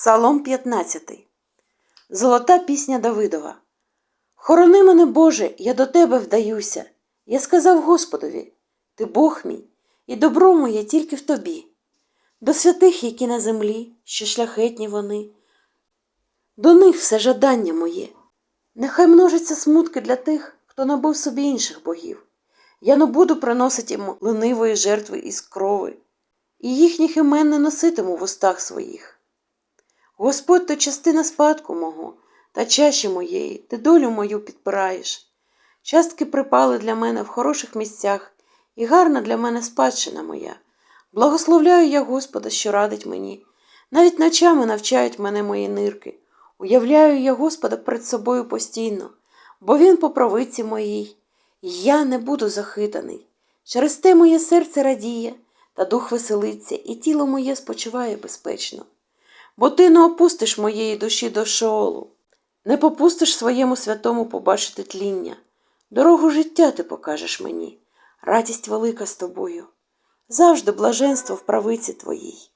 Псалом 15. Золота пісня Давидова. Хорони мене, Боже, я до Тебе вдаюся. Я сказав Господові, Ти Бог мій, і добро моє тільки в Тобі. До святих, які на землі, що шляхетні вони, до них все жадання моє. Нехай множаться смутки для тих, хто набув собі інших богів. Я не буду приносити їм ленивої жертви із крови, і їхніх імен не носитиму в устах своїх. Господь то частина спадку мого та чаші моєї, ти долю мою підпираєш. Частки припали для мене в хороших місцях, і гарна для мене спадщина моя. Благословляю я Господа, що радить мені. Навіть ночами навчають мене мої нирки. Уявляю я Господа перед собою постійно, бо Він по правиці моїй, і я не буду захитаний. Через те моє серце радіє, та дух веселиться, і тіло моє спочиває безпечно. Бо ти не опустиш моєї душі до шоолу, не попустиш своєму святому побачити тління. Дорогу життя ти покажеш мені, радість велика з тобою, завжди блаженство в правиці твоїй.